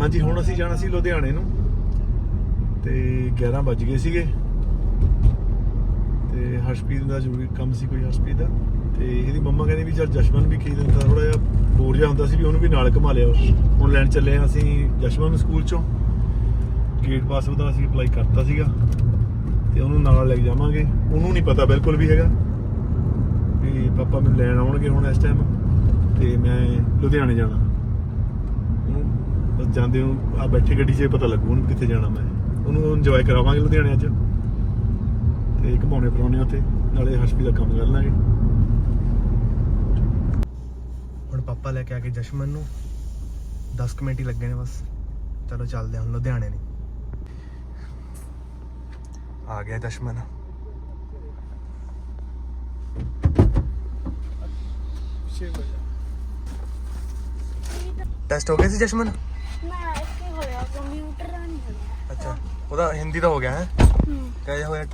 ਹਾਂਜੀ, ਹੁਣ ਅਸੀਂ ਜਾਣਾ ਸੀ ਲੁਧਿਆਣੇ ਨੂੰ। ਤੇ 11 ਵੱਜ ਗਏ ਸੀਗੇ। ਤੇ ਹਰਸ਼ਪ੍ਰੀਤ ਦਾ ਜ਼ਰੂਰੀ ਕੰਮ ਸੀ ਕੋਈ, ਹਰਸ਼ਪ੍ਰੀਤ ਦਾ। ਤੇ ਇਹਦੀ ਮੰਮਾ ਕਹਿੰਦੀ ਵੀ ਚੱਲ ਜਸ਼ਮਨ ਵੀ ਕੀ ਦਿੰਦਾ ਥੋੜਾ ਜਿਹਾ ਬੋਰ ਜਿਹਾ ਹੁੰਦਾ ਸੀ ਵੀ ਉਹਨੂੰ ਵੀ ਨਾਲ ਘੁਮਾ ਲਿਆ ਹੁਣ ਲੈਣ ਚੱਲੇ ਆ ਅਸੀਂ ਜਸ਼ਮਨ ਨੂੰ ਸਕੂਲ ਚੋਂ। ਗੇਟ ਪਾਸ ਉਹਦਾ ਅਸੀਂ ਅਪਲਾਈ ਕਰਤਾ ਸੀਗਾ। ਤੇ ਉਹਨੂੰ ਨਾਲ ਲੈ ਕੇ ਜਾਵਾਂਗੇ। ਉਹਨੂੰ ਨਹੀਂ ਪਤਾ ਬਿਲਕੁਲ ਵੀ ਹੈਗਾ ਵੀ ਪਾਪਾ ਮੈਨੂੰ ਲੈਣ ਆਉਣਗੇ ਹੁਣ ਇਸ ਟਾਈਮ ਤੇ ਮੈਂ ਲੁਧਿਆਣੇ ਜਾਣਾ। ਜਾਂਦੇ ਹੋ, ਆ ਬੈਠੇ ਗੱਡੀ 'ਚ ਪਤਾ ਲੱਗੂ ਉਹਨੂੰ ਕਿੱਥੇ ਜਾਣਾ ਮੈਂ। ਉਹਨੂੰ ਇੰਜੋਏ ਕਰਾਵਾਂਗੇ ਲੁਧਿਆਣੇ ਅੱਜ ਤੇ ਘੁਮਾਉਣੇ ਫਿਰਾਉਣੇ ਉੱਥੇ, ਨਾਲੇ ਹਰਸ਼ਪੀ ਦਾ ਕੰਮ ਕਰ ਲਾਂਗੇ। ਹੁਣ ਪਾਪਾ ਲੈ ਕੇ ਆ ਕੇ ਜਸ਼ਮਨ ਨੂੰ। 10 ਕੁ ਹੀ ਲੱਗੇ ਨੇ ਬਸ। ਚਲੋ ਚੱਲਦੇ ਹਾਂ ਹੁਣ ਲੁਧਿਆਣੇ ਨੂੰ। ਆ ਗਿਆ ਜਸ਼ਮਨ। ਟੈਸਟ ਹੋ ਗਿਆ ਸੀ ਜਸ਼ਮਨ? ਨਾ ਇੱਥੇ ਹੋਇਆ ਕੰਪਿਊਟਰ ਦਾ ਨਹੀਂ ਹੋਇਆ। ਅੱਛਾ ਉਹਦਾ ਹਿੰਦੀ ਦਾ ਹੋ ਗਿਆ ਹੈ? ਹੂੰ। ਕਿਹੋ ਜਿਹਾ ਹੋਇਆ?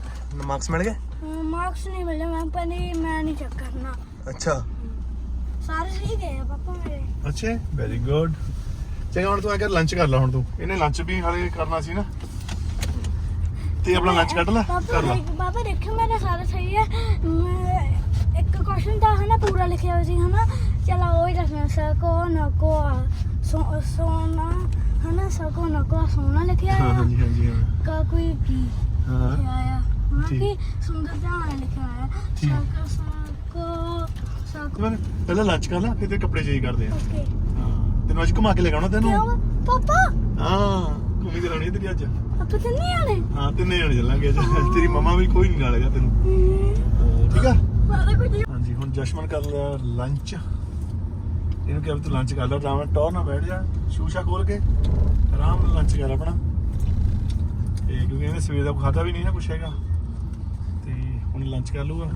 ਮਾਰਕਸ ਮਿਲ ਗਏ? ਮਾਰਕਸ ਨਹੀਂ ਮਿਲੇ ਮੈਂ ਪਹਿਲੇ ਮੈਂ ਨਹੀਂ ਚੈੱਕ ਕਰਨਾ। ਅੱਛਾ। ਸਾਰੇ ਸਹੀ ਗਏ ਆ ਪਾਪਾ ਮੇਰੇ। ਅੱਛਾ ਵੈਰੀ ਗੁੱਡ ਚੰਗਾ ਹੁਣ ਤੂੰ ਆ ਕੇ ਲੰਚ ਕਰ ਲੈ ਹੁਣ ਤੂੰ। ਇਹਨੇ ਲੰਚ ਵੀ ਹਾਲੇ ਕਰਨਾ ਸੀ ਨਾ। ਤੇ ਆਪਣਾ ਲੰਚ ਕੱਢ ਲੈ ਪਾਪਾ ਕਰ ਲੈ। ਦੇਖ ਪਾਪਾ ਦੇਖੋ ਮੇਰੇ ਸਾਰੇ ਸਹੀ ਹੈ ਮੈਂ ਇੱਕ ਕੁਐਸਚਨ ਤਾਂ ਹਨਾ ਪੂਰਾ ਲਿਖਿਆ ਹੋਇਆ ਸੀ ਹਨਾ। ਚਲਾ ਉਹ ਹੀ ਦੱਸਣਾ ਸਕੋ ਨਕੋ ਸੋ ਸੋਨਾ ਹਨਾ ਸਕੋ ਨਕੋ ਸੋਨਾ ਲਿਖਿਆ ਹਾਂ ਆ ਹਾਂਜੀ ਹਾਂਜੀ ਹਾਂ। ਕਾ ਕੋਈ ਕੀ ਹਾਂ। ਲਿਖਿਆ ਆ ਹਾਂ ਠੀਕ। ਕਿ ਸੁੰਦਰ ਧਿਆਨ ਲਿਖਿਆ ਆ ਠੀਕ। ਸਕੋ ਸਕੋ ਸਕੋ ਪਹਿਲਾਂ ਲੰਚ ਕਰ ਲੈ ਫਿਰ ਤੇ ਕੱਪੜੇ ਚੇਂਜ ਕਰਦੇ ਆ। ਓਕੇ। ਹਾਂ ਤੈਨੂੰ ਅੱਜ ਘੁਮਾ ਕੇ ਲੈ ਜਾਣਾ ਤੈਨੂੰ। ਕਿਉਂ? ਪਾਪਾ। ਹਾਂ ਘੁੰਮੀ ਤੇ ਲਾਉਣੀ ਤੇਰੀ ਅੱਜ। ਆਪਾਂ ਤਾਂ ਨਹੀਂ ਆਣੇ ਹਾਂ ਤਿੰਨੇ ਜਣੇ ਚੱਲਾਂਗੇ ਅੱਜ। ਤੇਰੀ ਮਮਾ ਵੀ ਕੋਈ ਨਹੀਂ ਨਾਲ ਹੈਗਾ ਤੈਨੂੰ। ਹਾਂ, ਠੀਕ ਆ? ਮਾਰਾ ਕੁਝ ਹਾਂਜੀ ਹੁਣ ਜਸ਼ਮਨ ਕਰ ਲਿਆ ਲੰਚ ਇਹਨੂੰ ਕਿਹਾ ਵੀ ਤੂੰ ਲੰਚ ਕਰ ਲੈ ਆਰਾਮ ਨਾਲ ਟੌਰ ਨਾਲ ਬੈਠ ਜਾ, ਸ਼ੂਸ਼ਾ ਖੋਲ ਕੇ, ਆਰਾਮ ਨਾਲ ਲੰਚ ਕਰ ਆਪਣਾ। ਤੇ ਕਿਉਂਕਿ ਇਹਨੇ ਸਵੇਰ ਦਾ ਖਾਦਾ ਵੀ ਨਹੀਂ ਨਾ ਕੁਛ ਹੈਗਾ। ਤੇ ਹੁਣ ਲੰਚ ਕਰ ਲੂਗਾ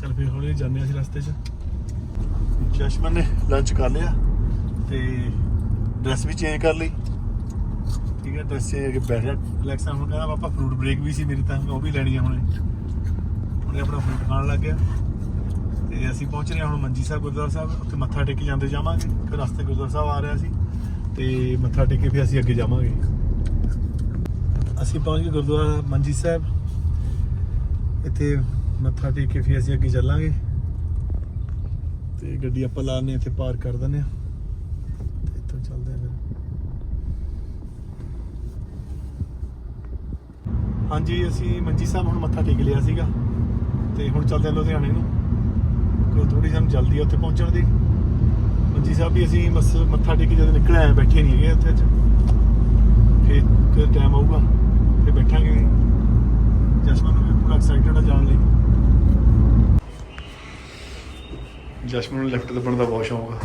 ਚਲ ਫਿਰ ਹੌਲੀ ਜਾਂਦੇ ਹਾਂ ਅਸੀਂ ਰਸਤੇ 'ਚ। ਜਸ਼ਮਨ ਨੇ ਲੰਚ ਕਰ ਲਿਆ ਤੇ ਡਰੈਸ ਵੀ ਚੇਂਜ ਕਰ ਲਈ। ਠੀਕ ਹੈ ਡਰੈਸ ਚੇਂਜ ਕਰਕੇ ਬੈਠ ਗਿਆ ਰਿਲੈਕਸ ਹੁਣ ਕਹਿੰਦਾ, ਪਾਪਾ ਫਰੂਟ ਬ੍ਰੇਕ ਵੀ ਸੀ ਮੇਰੀ ਤਾਂ, ਉਹ ਵੀ ਲੈਣੀ ਆ ਹੁਣੇ। ਉਹਨੇ ਆਪਣਾ ਫਰੂਟ ਖਾਣ ਲੱਗ ਗਿਆ। ਤੇ ਅਸੀਂ ਪਹੁੰਚ ਰਹੇ ਹਾਂ ਹੁਣ ਮੰਜੀ ਸਾਹਿਬ, ਗੁਰਦੁਆਰਾ ਸਾਹਿਬ। ਉੱਥੇ ਮੱਥਾ ਟੇਕ ਕੇ ਜਾਂਦੇ ਜਾਵਾਂਗੇ। ਫਿਰ ਰਸਤੇ ਗੁਰਦੁਆਰਾ ਸਾਹਿਬ ਆ ਰਿਹਾ ਸੀ ਤੇ ਮੱਥਾ ਟੇਕ ਕੇ ਫਿਰ ਅਸੀਂ ਅੱਗੇ ਜਾਵਾਂਗੇ। ਅਸੀਂ ਪਹੁੰਚ ਗਏ ਗੁਰਦੁਆਰਾ ਮੰਜੀ ਸਾਹਿਬ। ਇੱਥੇ ਮੱਥਾ ਟੇਕ ਕੇ ਫਿਰ ਅਸੀਂ ਅੱਗੇ ਚੱਲਾਂਗੇ। ਤੇ ਗੱਡੀ ਆਪਾਂ ਲਾਣੇ ਇੱਥੇ ਪਾਰਕ ਕਰ ਦਿੰਦੇ ਆ ਤੇ ਇੱਥੋਂ ਚੱਲਦੇ ਆ ਫਿਰ। ਹਾਂਜੀ, ਅਸੀਂ ਮੰਜੀ ਸਾਹਿਬ ਹੁਣ ਮੱਥਾ ਟੇਕ ਲਿਆ ਸੀਗਾ। ਤੇ ਹੁਣ ਚੱਲਦੇ ਆ ਲੁਧਿਆਣੇ ਨੂੰ। ਕੋਈ ਥੋੜੀ ਸਾਨੂੰ ਜਲਦੀ ਆ ਉੱਥੇ ਪਹੁੰਚਣ ਦੀ। ਮੰਜੀ ਸਾਹਿਬ ਵੀ ਅਸੀਂ ਬਸ ਮੱਥਾ ਟੇਕ ਕੇ ਜਦੋਂ ਨਿਕਲ ਆਏ, ਬੈਠੇ ਨਹੀਂ ਹੈਗੇ ਉੱਥੇ ਅੱਜ। ਫਿਰ ਫਿਰ ਟਾਈਮ ਆਊਗਾ, ਫਿਰ ਬੈਠਾਂਗੇ ਜਸਮਨ ਨੂੰ ਵੀ ਪੂਰਾ ਐਕਸਾਈਟਡ ਆ ਜਾਣ ਲਈ। ਜਸਮਨ ਨੂੰ ਲਿਫਟ ਤੇ ਦਾ ਬਹੁਤ ਸ਼ੌਂਕ ਆ।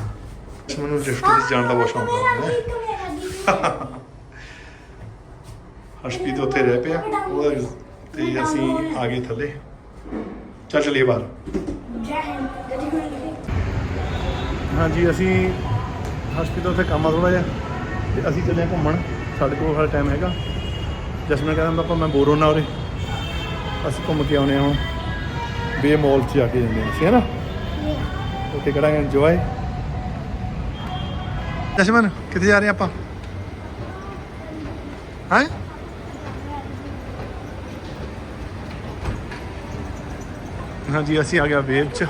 ਜਸਮਨ ਨੂੰ ਲਿਫਟ ਤੇ ਜਾਣ ਦਾ ਬਹੁਤ ਸ਼ੌਂਕ ਆ। ਹਰਸ਼ਪ੍ਰੀਤ ਉੱਥੇ ਰਹਿ ਪਿਆ। ਉਹਦਾ ਤੇ ਅਸੀਂ ਆ ਗਏ ਥੱਲੇ। ਚੱਲ ਚਲੀਏ ਬਾਹਰ। ਹਾਂਜੀ ਅਸੀਂ ਹਸਪੀਟਲ ਉੱਥੇ ਕੰਮ ਆ ਥੋੜਾ ਜਿਹਾ ਤੇ ਅਸੀਂ ਚੱਲੇ ਹਾਂ ਘੁੰਮਣ। ਸਾਡੇ ਕੋਲ ਹਾਲੇ ਟਾਈਮ ਹੈਗਾ। ਜਸਮਨ ਕਹਿੰਦਾ ਪਾਪਾ ਮੈਂ ਬੋਰ ਹੋਣਾ ਉਰੇ। ਅਸੀਂ ਘੁੰਮ ਕੇ ਆਉਨੇ ਹਾਂ ਬੇ ਮਾਲ 'ਚ ਜਾ ਕੇ ਜਾਂਦੇ ਹਾਂ ਅਸੀਂ ਹਨਾ? ਉੱਥੇ ਕਰਾਂਗੇ ਇੰਜੋਏ ਜਸਮਨ ਕਿੱਥੇ ਜਾ ਰਹੇ ਆਪਾਂ? ਹਾਂ? ਹਾਂਜੀ ਅਸੀਂ ਆ ਗਿਆ ਵੇਵ 'ਚ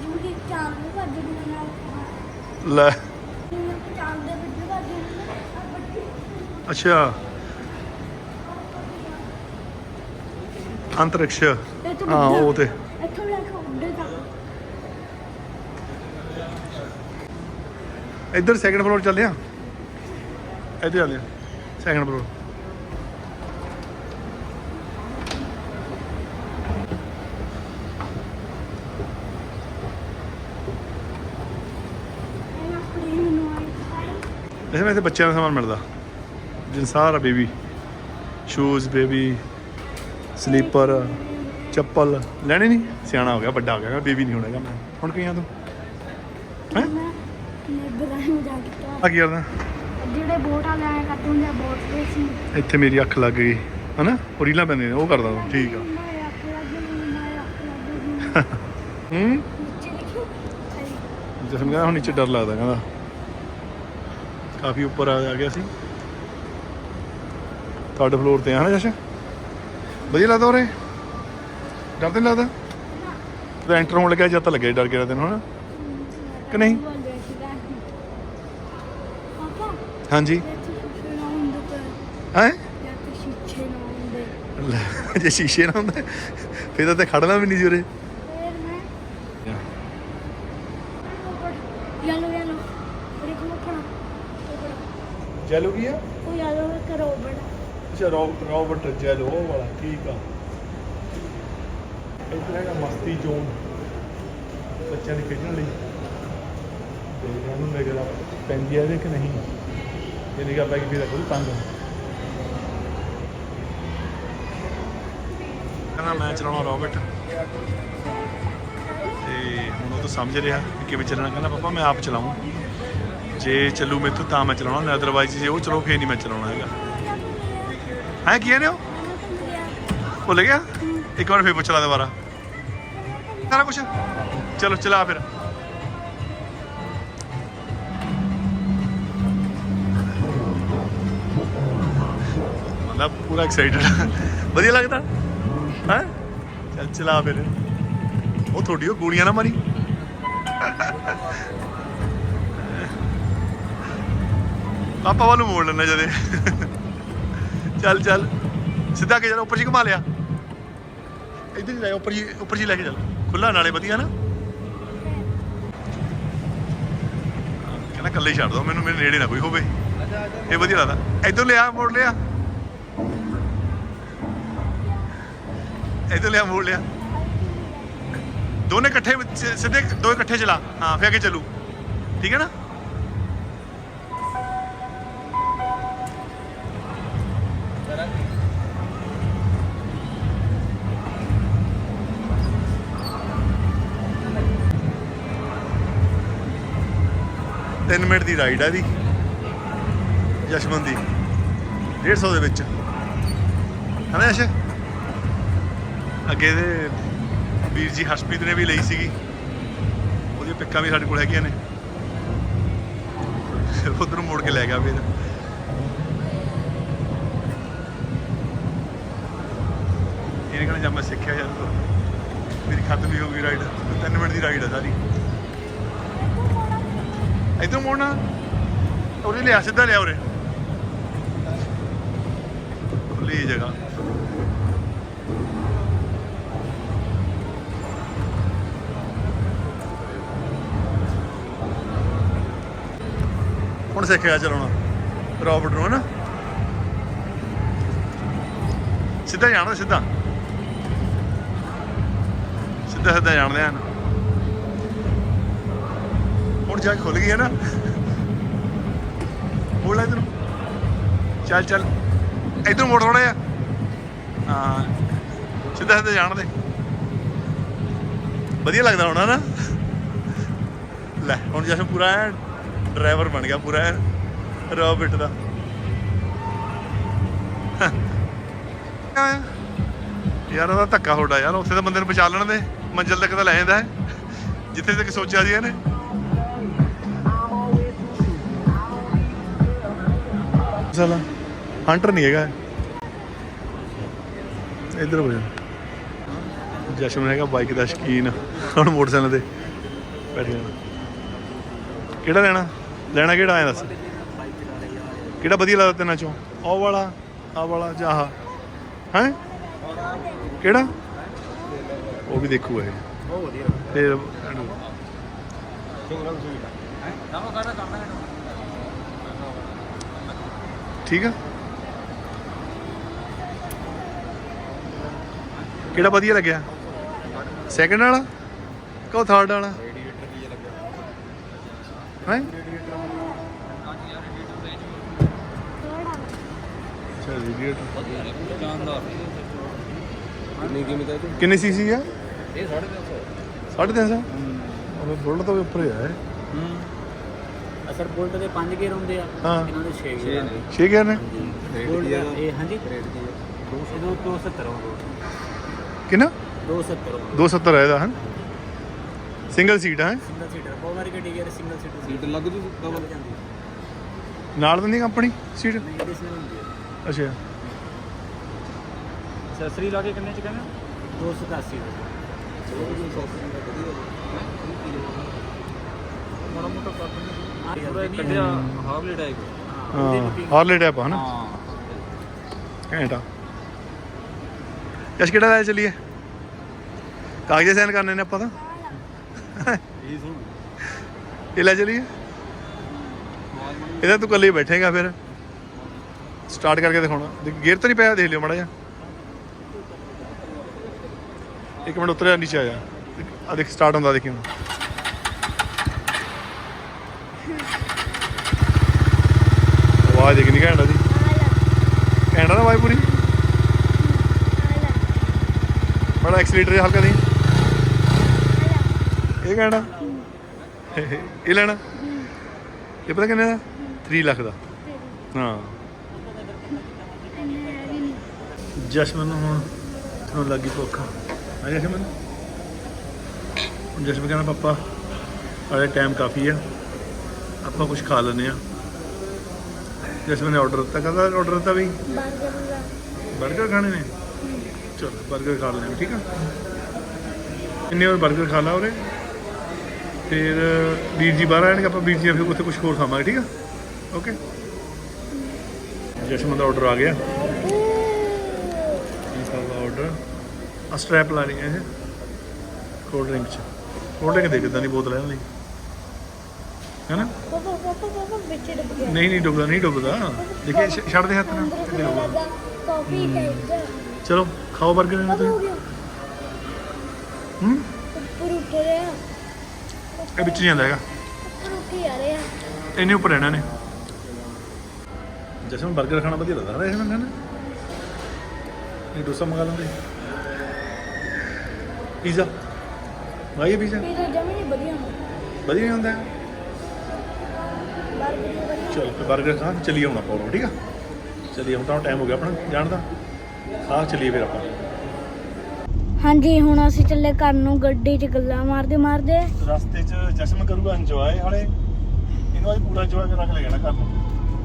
ਜਿੰਦਗੀ ਚਾਂਦ ਨੂੰ ਭੱਜ ਗਈ ਨਾਲ ਲੈ। ਅੱਛਾ। ਅੰਤਰਿਕਸ਼। ਹਾਂ, ਉਹ ਤੇ। ਇੱਧਰ ਸੈਕੰਡ ਫਲੋਰ ਚੱਲੇ ਆ। ਇੱਧਰ ਚੱਲੇ ਆ। ਸੈਕੰਡ ਫਲੋਰ ਇਹ ਨਾ ਕੁੜੀ ਮੈਨੂੰ ਆਈ ਇਸ ਵਿੱਚ ਬੱਚਿਆਂ ਦਾ ਸਮਾਨ ਮਿਲਦਾ। ਜਿਨ ਸਾਰਾ ਬੇਬੀ ਸ਼ੂਜ਼ ਬੇਬੀ ਸਲੀਪਰ ਚੱਪਲ। ਲੈਣੇ ਨਹੀਂ? ਸਿਆਣਾ ਹੋ ਗਿਆ ਵੱਡਾ ਹੋ ਗਿਆ ਬੇਬੀ ਨਹੀਂ ਹੋਣਾਗਾ ਮੈਂ। ਹੁਣ ਕੀ ਆ ਤੂੰ? ਹੈਂ? ਮੈਂ ਮੈਂ ਬਰਾਹਮ ਜਾ ਕੀਤਾ ਆ ਕੀ ਕਰਦਾ? ਜਿਹੜੇ ਬੋਟ ਆ ਲੈ ਕਾਰਟੂਨ ਦੇ ਬੋਟ ਦੇ ਸੀ। ਇੱਥੇ ਮੇਰੀ ਅੱਖ ਲੱਗ ਗਈ। ਹਨਾ? ਉਹ ਰੀਲਾਂ ਨੇ ਉਹ ਕਰਦਾ ਤੂੰ। ਠੀਕ ਆ। ਹੂੰ? ਜਸਮ ਕਹਿੰਦਾ ਹੁਣ ਨੀਚੇ ਡਰ ਲੱਗਦਾ ਕਹਿੰਦਾ। ਕਾਫੀ ਉੱਪਰ ਆ ਗਿਆ ਸੀ। ਥਰਡ ਫਲੋਰ ਤੇ ਆ ਨਾ ਜਸ਼ਨ? ਵਧੀਆ ਲੱਗਦਾ ਉਰੇ? ਡਰ ਤਾਂ ਲੱਗਦਾ? ਤਾਂ ਐਂਟਰ ਹੋਣ ਲੱਗਿਆ ਜਦ ਤਾਂ ਸੀ ਡਰ ਗਿਆ ਤੈਨੂੰ ਹਨਾ? ਕਿ ਨਹੀਂ? ਹਾਂਜੀ। ਹੈ? ਜੇ ਸ਼ੀਸ਼ੇ ਨਾ ਹੁੰਦੇ ਫਿਰ ਤਾਂ ਤੇ ਖੜਨਾ ਵੀ ਨਹੀਂ ਸੀ ਉਰੇ ਫਿਰ ਮੈਂ ਯੈਲੋ ਯੈਲੋ ਉਹ ਦੇਖੋ ਮੱਖਣਾ ਜੈਲੋ ਕੀ ਆ? ਉਹ ਯੈਲੋ ਕਰੋ ਬੜਾ ਅੱਛਾ ਰੋਬਰਟ ਜੈਲੋ ਉਹ ਵਾਲਾ ਠੀਕ ਆ। ਇੱਧਰ ਹੈਗਾ ਮਸਤੀ ਜ਼ੋਨ। ਬੱਚਿਆਂ ਦੇ ਖੇਡਣ ਲਈ। ਤੇ ਇਹਨਾਂ ਨੂੰ ਨਜ਼ਰ ਆ ਪੈਂਦੀ ਆ ਇਹਦੇ ਕਿ ਨਹੀਂ? ਇਹ ਨਿਗਾਹ ਪੈ ਕੇ ਫਿਰ ਕੋਈ ਤੰਗ। ਕਹਿੰਦਾ ਮੈਂ ਚਲਾਉਣਾ ਰੋਬਟ। ਤੇ ਹੁਣ ਉਹ ਤਾਂ ਸਮਝ ਰਿਹਾ ਕਿ ਕਿਵੇਂ ਚੱਲਣਾ। ਕਹਿੰਦਾ ਪਾਪਾ ਮੈਂ ਆਪ ਚਲਾਉਂ ਜੇ ਚੱਲੂ ਮੈਥੋਂ ਤਾਂ ਮੈਂ ਚਲਾਉਣਾ ਨਹੀਂ ਅਦਰਵਾਈਜ਼ ਜੇ ਉਹ ਚਲੋ, ਫੇਰ ਨਹੀਂ ਮੈਂ ਚਲਾਉਣਾ ਹੈਗਾ। ਹੈ, ਕੀ ਨੇ ਉਹ ਭੁੱਲ ਗਿਆ? ਇੱਕ ਵਾਰ ਫੇਰ ਪੁੱਛ ਲਾ ਦੁਬਾਰਾ। ਸਾਰਾ ਕੁਝ ਚਲੋ, ਚਲਾ ਫਿਰ। ਮਤਲਬ ਪੂਰਾ ਐਕਸਾਈਟਡ ਵਧੀਆ ਲੱਗਦਾ? ਹੈ? ਚੱਲ, ਚਲਾ ਫਿਰ। ਉਹ ਤੁਹਾਡੀ ਉਹ ਗੋਲੀਆਂ ਨਾ ਮਾਰੀ। ਪਾਪਾ ਵੱਲ ਨੂੰ ਮੋੜ ਲੈਣਾ ਜਦੇ। ਚੱਲ ਚੱਲ। ਸਿੱਧਾ ਕੇ ਚੱਲ, ਉੱਪਰ ਜੀ ਘੁਮਾ ਲਿਆ। ਇੱਧਰ ਹੀ ਲੈ, ਉੱਪਰ ਜੀ ਉੱਪਰ ਜੀ ਲੈ ਕੇ ਚੱਲ। ਖੁੱਲਾ ਨਾਲੇ ਵਧੀਆ ਨਾ। ਕਹਿੰਦਾ ਇਕੱਲੇ ਹੀ ਛੱਡ ਦੋ, ਮੈਨੂੰ, ਮੇਰੇ ਨੇੜੇ ਨਾ ਕੋਈ ਹੋਵੇ। ਇਹ ਵਧੀਆ ਲੱਗਦਾ। ਇੱਧਰ ਲਿਆ, ਮੋੜ ਲਿਆ। ਇੱਧਰ ਲਿਆ, ਮੋੜ ਲਿਆ। ਦੋਨੇ ਇਕੱਠੇ ਸਿੱਧੇ ਦੋ ਇਕੱਠੇ ਚਲਾ ਹਾਂ, ਫੇਰ ਅੱਗੇ ਚੱਲੂ। ਠੀਕ ਹੈ ਨਾ? ਮਿੰਟ ਦੀ ਰਾਈਡ ਆ ਦੀ ਜਸ਼ਮਨ ਦੀ। 150 ਦੇ ਵਿੱਚ। ਹਨਾ ਯਸ਼ ਅੱਗੇ ਦੇ ਵੀਰ ਜੀ ਹਰਸ਼ਪ੍ਰੀਤ ਨੇ ਵੀ ਲਈ ਸੀਗੀ। ਉਹਦੀਆਂ ਪਿੱਕਾਂ ਵੀ ਸਾਡੇ ਕੋਲ ਹੈਗੀਆਂ ਨੇ। ਉਧਰ ਮੋੜ ਕੇ ਲੈ ਗਿਆ ਫਿਰ। ਇਹਨੇ ਕਹਿੰਦਾ ਜਦ ਮੈਂ ਸਿੱਖਿਆ ਯਾਰ ਮੇਰੀ ਖਤਮ ਵੀ ਹੋ ਗਈ ਰਾਈਡ ਤਿੰਨ ਮਿੰਟ ਦੀ ਰਾਈਡ ਆ ਸਾਰੀ। ਇਧਰ ਮੋੜਨਾ ਉਰੇ ਲਿਆ, ਸਿੱਧਾ ਲਿਆ ਉਰੇ। ਖੁੱਲੀ ਜਗ੍ਹਾ। ਹੁਣ ਸਿੱਖਿਆ ਚਲਾਉਣਾ। ਰੋਬਟ ਨੂੰ, ਹਨਾ? ਸਿੱਧਾ ਜਾਣਾ, ਸਿੱਧਾ। ਸਿੱਧਾ ਸਿੱਧਾ ਜਾਣਦੇ ਹਨ ਹੁਣ ਜਾ ਖੁੱਲ ਗਈ ਹੈ ਨਾ। ਮੋੜ ਲੈ ਇਧਰ ਚੱਲ ਚੱਲ। ਇਧਰ ਮੋੜ ਥੋੜਾ ਜਿਹਾ। ਹਾਂ। ਸਿੱਧਾ ਸਿੱਧਾ ਜਾਣ ਦੇ। ਵਧੀਆ ਲੱਗਦਾ ਹੋਣਾ ਨਾ। ਲੈ, ਹੁਣ ਜਸ਼ਨ ਪੂਰਾ ਡਰਾਈਵਰ ਬਣ ਗਿਆ, ਪੂਰਾ ਰੋਬਟ ਦਾ। ਯਾਰ, ਉਹਦਾ ਧੱਕਾ ਤੁਹਾਡਾ ਯਾਰ। ਉੱਥੇ ਤਾਂ ਬੰਦੇ ਨੂੰ ਬਚਾ ਲੈਣ ਦੇ। ਮੰਜਲ ਤੱਕ ਤਾਂ ਲੈ ਜਾਂਦਾ ਜਿੱਥੇ ਤੱਕ ਸੋਚਿਆ ਸੀ ਇਹਨੇ। ਸਾਲਾ ਹੰਟਰ ਨਹੀਂ ਹੈਗਾ। ਇੱਧਰ ਹੋ ਜਾ। ਜਸ਼ਨ ਹੈਗਾ ਬਾਈਕ ਦਾ ਸ਼ਕੀਨ। ਹੁਣ ਮੋਟਰਸਾਈਕਲ ਤੇ ਬੈਠ ਗਿਆ ਕਿਹੜਾ ਲੈਣਾ? ਲੈਣਾ ਕਿਹੜਾ ਆਇਆ ਦੱਸ। ਕਿਹੜਾ ਵਧੀਆ ਲੱਗਦਾ ਤੈਨਾਂ ਚੋਂ? ਉਹ ਵਾਲਾ ਆਹ ਵਾਲਾ ਜਾਂ ਆਹ? ਹੈ? ਕਿਹੜਾ? ਉਹ ਵੀ ਦੇਖੂ ਇਹ। ਬਹੁਤ ਵਧੀਆ। ਫਿਰ ਸਿੰਗਲ ਸੀਟ ਠੀਕ ਆ? ਕਿਹੜਾ ਵਧੀਆ ਲੱਗਿਆ? ਸੈਕੰਡ ਵਾਲਾ? ਕੋ ਥਰਡ ਵਾਲਾ? ਰੇਡੀਏਟਰ ਕੀ ਲੱਗਿਆ ਹੈ? ਥੋੜਾ ਅੱਛਾ ਰੇਡੀਏਟਰ ਕਿੰਨੀ ਕੀਮਤ ਹੈ ਕਿੰਨੇ ਸੀਸੀ ਆ ਇਹ 350 350 ਉਹ ਬੁਲਟ ਤੋਂ ਉੱਪਰ ਹੀ ਆ ਹੂੰ। ਅਸਰ ਬੁਲਟ ਦੇ 5 ਗੇਅਰ ਹੁੰਦੇ ਆ ਹਾਂ। ਇਹਨਾਂ ਦੇ 6 ਗੇਅਰ ਨੇ। 6 ਗਿਆ ਨੇ? ਬੁਲਟ ਦਾ ਇਹ ਹਾਂਜੀ। ਰੇਟ ਕੀ ਹੈ ਇਹਦਾ 270 ਹੋਊਗਾ ਕਿੰਨਾ? 270 ਹੋਊਗਾ 270 ਹੈ ਇਹਦਾ ਹੈ। ਸਿੰਗਲ ਸੀਟ ਹੈ। ਸਿੰਗਲ ਸੀਟਰ ਬਹੁਤ ਵਾਰੀ ਗੱਡੀ ਗੇਅਰ ਸਿੰਗਲ ਸੀਟਰ ਸੀਟ ਲੱਗ ਜੂ ਲੱਗ ਜਾਂਦੀ ਨਾਲ ਦਿੰਦੀ ਕੰਪਨੀ ਸੀਟ ਨਹੀਂ ਇਹਦੇ ਸੇ ਹੁੰਦੀ ਹੈ ਅੱਛਾ। ਅਸੈਸਰੀ ਲਾ ਕੇ ਕਿੰਨੇ ਚ ਕਹਿੰਦੇ 281 ਮਾੜਾ ਮੋਟਾ ਕਰ ਦਿੰਦੇ ਕੱਢਿਆ ਹਾਰਲੇ ਟਾਈਪ ਹਾਂ ਹਾਰਲੇ ਟੈਪ ਹਨਾ? ਹਾਂ ਘੈਂਟਾ ਜਸ ਕਿਹੜਾ ਲੈ ਚੱਲੀਏ? ਕਾਗਜ਼ੇ ਸਾਈਨ ਕਰਨੇ ਨੇ ਆਪਾਂ ਤਾਂ? ਇਹ ਸੁਣ ਇਹ ਲੈ ਚੱਲੀਏ? ਇਹਦਾ ਤੂੰ ਕੱਲੇ ਬੈਠੇਗਾ ਫਿਰ। ਸਟਾਰਟ ਕਰਕੇ ਦਿਖਾਉਣਾ। ਦੇਖ, ਗੇਅਰ ਤਾਂ ਨਹੀਂ ਪਿਆ, ਦੇਖ ਲਿਓ ਮਾੜਾ ਜਿਹਾ। ਇੱਕ ਮਿੰਟ ਉਤਰਿਆ, ਨੀਚੇ ਆ ਜਾ। ਆ ਦੇਖ, ਸਟਾਰਟ ਹੁੰਦਾ, ਦੇਖੀ ਹੁਣ। ਆਵਾਜ਼ ਦੇਖ ਨਹੀਂ ਘੈਂਟਾ ਦੀ ਘੈਂਟਾ ਨਾ ਆਵਾਜ਼ ਪੂਰੀ? ਬੜਾ ਐਕਸੀਲੇਟਰ ਹਲਕਾ ਦੀ ਇਹ ਕਹਿਣਾ ਇਹ ਲੈਣਾ? ਇਹ ਪਤਾ ਕਿੰਨੇ ਦਾ? 3 ਲੱਖ ਦਾ। ਹਾਂ। ਜਸ਼ਮਨ ਨੂੰ ਹੁਣ ਤੁਹਾਨੂੰ ਲੱਗੀ ਭੁੱਖ। ਆ ਜਸ਼ਮਨ? ਹੁਣ ਜਸ਼ਮਨ ਕਹਿੰਦਾ, ਪਾਪਾ ਅਰੇ ਟਾਈਮ ਕਾਫੀ ਆ। ਆਪਾਂ ਕੁਝ ਖਾ ਲੈਂਦੇ ਆ ਜਿਸਮੇ ਨੇ ਆਰਡਰ ਦਿੱਤਾ? ਕਹਿੰਦਾ ਆਰਡਰ ਦਿੱਤਾ ਵੀ? ਬਰਗਰ ਖਾਣੇ ਨੇ? ਚਲੋ ਬਰਗਰ ਖਾ ਲੈਣੇ ਠੀਕ ਆ? ਇੰਨੇ ਵਾਰ ਬਰਗਰ ਖਾ ਲਾ ਉਰੇ? ਫਿਰ ਵੀਰ ਜੀ ਬਾਹਰ ਆਣਗੇ ਆਪਾਂ ਵੀਰ ਜੀ ਫਿਰ ਉੱਥੇ ਕੁਝ ਹੋਰ ਖਾਵਾਂਗੇ ਠੀਕ ਆ? ਓਕੇ ਜਸ਼ਮਨ ਦਾ ਆਰਡਰ ਆ ਗਿਆ। ਇਨਸ਼ਾਅੱਲਾ ਆਰਡਰ ਆ ਸਟ੍ਰੈਪ ਲਾਣੀ ਹੈ ਕੋਲਡ ਡਰਿੰਕ ਚ। ਕੋਲਡ ਡਰਿੰਕ ਦੇ ਕਿਦਾਂ ਦੀ ਬੋਤਲ ਲੈਣ ਲਈ ਹੈਨਾ? ਪਾਪਾ ਪਾਪਾ ਪਾਪਾ ਵਿੱਚ ਡੁੱਬ ਗਿਆ ਨਹੀਂ ਨਹੀਂ ਡੁੱਬਦਾ ਨਹੀਂ ਡੁੱਬਦਾ। ਦੇਖੇ ਛ- ਛੱਡ ਦੇ ਹੱਥ ਨਾਲ। ਕਾਫੀ ਟਾਈਪ ਦਾ ਚਲੋ ਖਾਓ 버ਗਰ ਇਹਨਾਂ ਅਬ ਹੋ? ਤੇ ਗਿਆ ਹੂੰ ਉੱਪਰ ਉੱਠ ਰਿਹਾ ਇਹ ਵਿੱਚ ਨਹੀਂ ਆਉਂਦਾ ਹੈਗਾ। ਉੱਪਰ ਉੱਠ ਆ ਰਿਹਾ ਇੰਨੇ ਉੱਪਰ ਰਹਿਣਾ ਨੇ ਜਸ਼ਨ 버ਗਰ ਖਾਣਾ ਵਧੀਆ ਲੱਗਦਾ ਹੈ ਇਹਨਾਂ ਨੇ ਇਹ ਡੋਸਾ ਮੰਗਾ ਲੈਂਦੇ ਪੀਜ਼ਾ। Y pizza. ਪੀਜ਼ਾ ਜਮੀ ਨਹੀਂ ਵਧੀਆ। ਹੁੰਦਾ ਵਧੀਆ ਨਹੀਂ ਹੁੰਦਾ। ਬਰਗਰ ਚਲ ਫਿਰ 버ਗਰ ਖਾ ਕੇ ਚੱਲੀਏ ਹੁਣ ਆਪਾਂ ਉਰੋਂ, ਠੀਕ ਆ? ਚੱਲੀਏ ਹੁਣ ਤਾਂ ਟਾਈਮ ਹੋ ਗਿਆ ਆਪਣਾ ਜਾਣ ਦਾ। ਖਾ ਚੱਲੀਏ ਫਿਰ ਆਪਾਂ। ਹਾਂਜੀ ਹੁਣ ਅਸੀਂ ਚੱਲੇ ਘਰ ਨੂੰ ਗੱਡੀ 'ਚ ਗੱਲਾਂ ਮਾਰਦੇ ਮਾਰਦੇ। ਰਸਤੇ 'ਚ ਜਸ਼ਨ ਕਰੂਗਾ ਇੰਜੋਏ ਹਾਲੇ ਇਹਨੂੰ ਅੱਜ ਪੂਰਾ ਇੰਜੋਏ ਕਰਾ ਕੇ ਲੈ ਜਾਣਾ ਘਰ ਨੂੰ।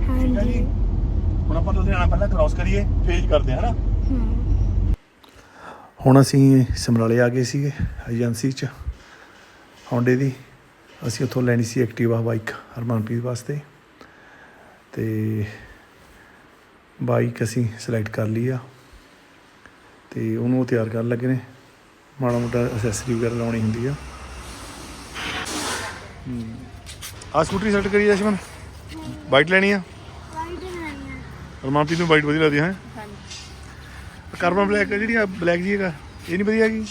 ਠੀਕ ਜੀ? ਹੁਣ ਆਪਾਂ ਲੁਧਿਆਣਾ ਪਹਿਲਾਂ ਕ੍ਰਾਸ ਕਰੀਏ ਫੇਜ ਕਰਦੇ ਹਾਂ। ਹਮ। ਹੁਣ ਅਸੀਂ ਸਮਰਾਲੇ ਆ ਗਏ ਸੀਗੇ ਏਜੰਸੀ 'ਚ ਹੌਂਡੇ ਦੀ। ਅਸੀਂ ਉੱਥੋਂ ਲੈਣੀ ਸੀ ਐਕਟਿਵਾ ਬਾਈਕ ਹਰਮਨਪ੍ਰੀਤ ਵਾਸਤੇ ਤੇ ਬਾਈਕ ਅਸੀਂ ਸਿਲੈਕਟ ਕਰ ਲਈ ਆ ਤੇ ਉਹਨੂੰ ਉਹ ਤਿਆਰ ਕਰਨ ਲੱਗੇ ਨੇ। ਮਾੜਾ ਮੋਟਾ ਅਸੈਸਰੀ ਵਗੈਰਾ ਲਾਉਣੀ ਹੁੰਦੀ ਆ। ਆ ਸਕੂਟਰੀ ਸੈੱਟ ਕਰੀ ਜਸ਼ਮਨ? ਬਾਈਕ ਲੈਣੀ ਆ? ਹਰਮਨਪ੍ਰੀਤ ਨੂੰ ਬਾਈਕ ਵਧੀਆ ਲੱਗਦੀ ਹੈ? ਕਾਰਬਨ ਬਲੈਕ ਜਿਹੜੀ ਆ ਬਲੈਕ ਜੀ ਹੈਗਾ ਇਹ ਨਹੀਂ ਵਧੀਆ ਹੈਗੀ?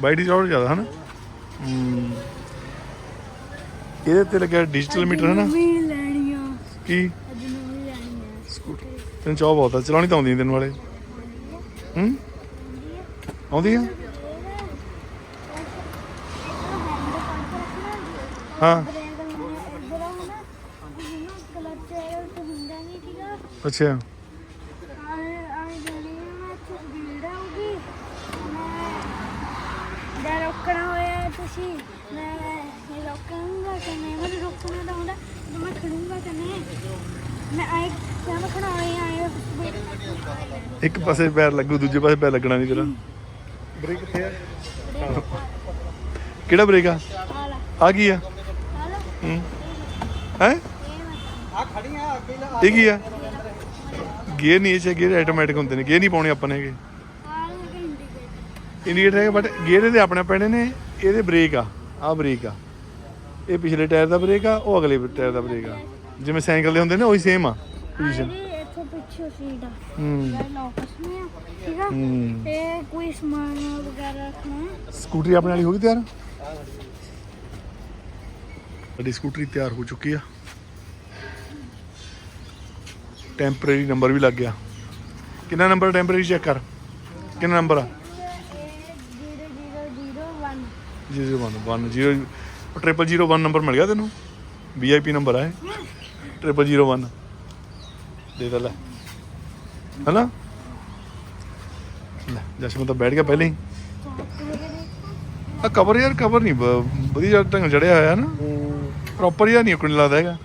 ਬਾਈਟ ਦੀ ਚੌੜ ਜ਼ਿਆਦਾ ਹਨਾ। ਇਹਦੇ ਤੇ ਲੱਗਿਆ ਡਿਜੀਟਲ ਮੀਟਰ ਹੈ ਨਾ ਕੀ? ਸਕੂਟਰ ਤੈਨੂੰ ਚਾਹ ਬਹੁਤ ਆ ਚਲਾਉਣੀ ਤਾਂ ਆਉਂਦੀ ਨਹੀਂ ਤੈਨੂੰ ਵਾਲੇ। ਹੂੰ? ਆਉਂਦੀ ਆ? ਹਾਂ। ਬ੍ਰੇਕ ਲਾਉਣਾ ਇੱਧਰ ਆ ਨਾ ਜਿਹਨੂੰ ਕਲਚ ਹੈ ਉਹ ਹੁੰਦਾ ਨਹੀਂ ਸੀਗਾ ਅੱਛਾ ਆਏ ਆਏ ਜਾਣੀ ਮੈਂ ਇੱਥੇ ਭੀੜ ਆਉਗੀ ਮੈਂ ਜੇ ਰੋਕਣਾ ਹੋਇਆ ਤੁਸੀਂ ਮੈਂ ਇਹ ਰੋਕਾਂਗਾ ਕਿ ਨਹੀਂ ਮੈਨੂੰ ਰੋਕਣਾ ਤਾਂ ਹੁੰਦਾ ਤਾਂ ਮੈਂ ਖੜੂੰਗਾ ਕਿ ਨਹੀਂ ਮੈਂ ਆਏ ਕਿਆ ਮੈਂ ਖੜਾ ਆਏ ਆਏ ਇੱਕ ਪਾਸੇ ਪੈਰ ਲੱਗੂ ਦੂਜੇ ਪਾਸੇ ਪੈਰ ਲੱਗਣਾ ਨਹੀਂ ਤੇਰਾ। ਬ੍ਰੇਕ ਕਿੱਥੇ ਆ? ਕਿਹੜਾ ਬ੍ਰੇਕ ਆ? ਆ ਕੀ ਆ? ਹੂੰ। ਹੈ? ਇਹ ਮੈਂ ਆ ਅੱਗੇ ਲਾ ਇਹ ਕੀ ਆ? ਗੇਅਰ ਨਹੀਂ ਇਹ ਗੇਅਰ ਆਟੋਮੈਟਿਕ ਹੁੰਦੇ ਨੇ। ਗੇਅਰ ਨਹੀਂ ਪਾਉਣੇ ਆਪਾਂ ਨੇ ਹੈਗੇ। ਇੰਡੀਕੇਟਰ ਹੈਗਾ ਬਟ ਗੇਅਰ ਇਹਦੇ ਆਪਣੇ ਪੈਣੇ ਨੇ ਇਹਦੇ ਬ੍ਰੇਕ ਆ। ਆ ਬ੍ਰੇਕ ਆ। ਇਹ ਪਿਛਲੇ ਟਾਇਰ ਦਾ ਬ੍ਰੇਕ ਆ ਉਹ ਅਗਲੇ ਟਾਇਰ ਦਾ ਬ੍ਰੇਕ ਆ। ਜਿਵੇਂ ਸਾਈਕਲ ਦੇ ਹੁੰਦੇ ਨੇ ਉਹੀ ਸੇਮ ਆ। ਪੋਜੀਸ਼ਨ ਜੀ ਇੱਥੇ ਪਿੱਛੇ ਸੀਟ ਆ। ਹੂੰ। ਇਹ ਲੋਕਸ में ਆ, ਠੀਕ ਆ? ਹੂੰ। ਤੇ ਕੋਈ ਸਮਾਨ ਵਗੈਰਾ ਰੱਖਣਾ? ਹੈ। ਸਕੂਟਰੀ ਆਪਣੇ ਵਾਲੀ ਹੋ ਗਈ ਤਿਆਰ? ਸਾਡੀ ਸਕੂਟਰੀ ਤਿਆਰ ਹੋ ਚੁੱਕੀ ਆ। ਟੈਂਪਰੇਰੀ ਨੰਬਰ ਵੀ ਲੱਗ ਗਿਆ। ਕਿੰਨਾ ਨੰਬਰ ਟੈਂਪਰੇਰੀ ਚੈੱਕ ਕਰ? ਕਿੰਨਾ ਨੰਬਰ ਆ? ਇਹ 0001 001 ਟ੍ਰਿਪਲ 01 ਨੰਬਰ ਮਿਲ ਗਿਆ ਤੈਨੂੰ? ਵੀਆਈਪੀ ਨੰਬਰ ਆ ਇਹ। ਟ੍ਰਿਪਲ 01 ਦੇ ਦੇ ਲੈ। ਹਨਾ? ਲੈ ਜਸ਼ਮਨ ਤਾਂ ਬੈਠ ਗਿਆ ਪਹਿਲੇ ਹੀ। ਆ ਕਵਰ ਯਾਰ ਕਵਰ ਨਹੀਂ ਵਧੀਆ ਢੰਗ ਜੜਿਆ ਹੋਇਆ ਨਾ। ਪ੍ਰੋਪਰ ਯਾਰ ਨਹੀਂ ਕੋਈ ਲੱਗਦਾ ਹੈਗਾ।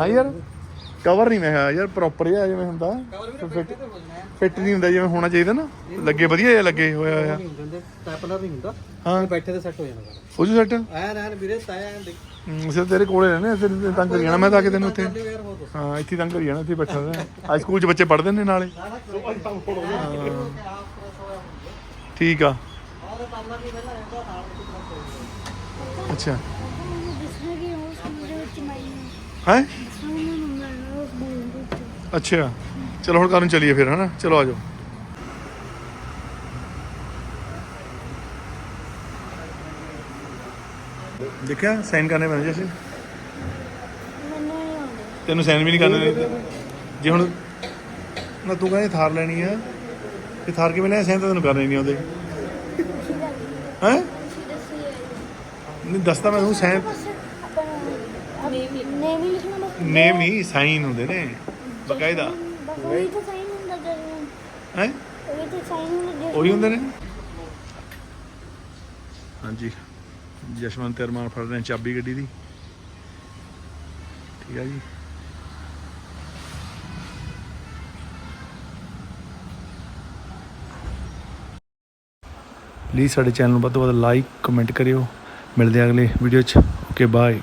ਹਾਂ ਯਾਰ ਕਵਰ ਨਹੀਂ ਮੈਂ ਕਿਹਾ ਯਾਰ ਪ੍ਰੋਪਰ ਜਿਹਾ ਜਿਵੇਂ ਹੁੰਦਾ। ਫਿੱਟ ਫਿੱਟ ਨਹੀਂ ਹੁੰਦਾ ਜਿਵੇਂ ਹੋਣਾ ਚਾਹੀਦਾ ਨਾ। ਲੱਗੇ ਵਧੀਆ ਜਿਹਾ ਲੱਗੇ ਹੋਇਆ ਹੋਇਆ। ਸਟੈਪਲਰ ਨਹੀਂ ਹੁੰਦਾ ਹਾਂ। ਬੈਠੇ ਤੇ ਸੈੱਟ ਹੋ ਜਾਣਾ ਹੋ ਜੂ ਸੈੱਟ ਐਨ ਐਨ ਵੀਰੇ ਤਾਇਆ ਐਨ ਦੇਖ। ਅਸੀਂ ਤੇਰੇ ਕੋਲੇ ਰਹਿੰਦੇ ਅਸੀਂ ਤੈਨੂੰ ਤੰਗ ਕਰੀ ਜਾਣਾ ਮੈਂ ਤਾਂ ਕੇ ਤੈਨੂੰ ਉੱਥੇ ਹੋ ਇੱਥੇ ਤੰਗ ਕਰੀ ਜਾਣਾ ਇੱਥੇ ਬੈਠਾ ਰਹਿਣਾ ਅੱਜ ਸਕੂਲ 'ਚ ਬੱਚੇ ਪੜ੍ਹਦੇ ਨੇ ਨਾਲੇ। ਠੀਕ ਆ। ਅੱਛਾ। ਹੈ? ਅੱਛਾ। ਚਲੋ ਹੁਣ ਕਰਨ ਚਲੀਏ ਫਿਰ ਹਨਾ? ਚਲੋ ਆਜੋ ਦੇਖਿਆ? ਸਾਈਨ ਕਰਨੇ ਪੈਣੇ ਜੈਸੇ ਮੈਨੂੰ ਨਹੀਂ ਆਉਂਦੇ। ਤੈਨੂੰ ਸਾਈਨ ਵੀ ਨਹੀਂ ਕਰਨੇ ਨੇ ਜੇ ਹੁਣ ਨਾ ਤੂੰ ਕਹਿੰਦੇ ਥਾਰ ਲੈਣੀ ਆ ਤੇ ਥਾਰ ਕਿਵੇਂ ਲੈ ਸਾਈਨ ਤਾਂ ਤੈਨੂੰ ਕਰਨੇ ਨਹੀਂ ਆਉਂਦੇ। ਹੈ? ਨਹੀਂ ਦੱਸਦਾ ਮੈਂ ਤੈਨੂੰ ਸਾਈਨ ਨੇਮ ਹੀ ਲਿਖਣਾ ਬਸ ਨੇਮ ਨਹੀਂ ਸਾਈਨ ਹੁੰਦੇ ਨੇ। ਬਕਾਇਦਾ। ਬਸ ਉਹੀ ਤਾਂ ਸਾਈਨ ਹੁੰਦਾ ਜਦੋਂ ਹੈ? ਉਹੀ ਤਾਂ ਸਾਈਨ ਹੁੰਦਾ ਉਹੀ ਹੁੰਦੇ ਨੇ। ਹਾਂਜੀ। ਜਸ਼ਵੰਤ ਤੇ ਅਰਮਾਨ ਫੜ ਰਹੇ ਚਾਬੀ ਗੱਡੀ ਦੀ। ਠੀਕ ਆ ਜੀ। ਪਲੀਜ਼ ਸਾਡੇ ਚੈਨਲ ਨੂੰ ਵੱਧ ਤੋਂ ਵੱਧ ਲਾਈਕ ਕਮੈਂਟ ਕਰਿਓ। ਮਿਲਦੇ ਹਾਂ ਅਗਲੇ ਵੀਡੀਓ 'ਚ। Okay bye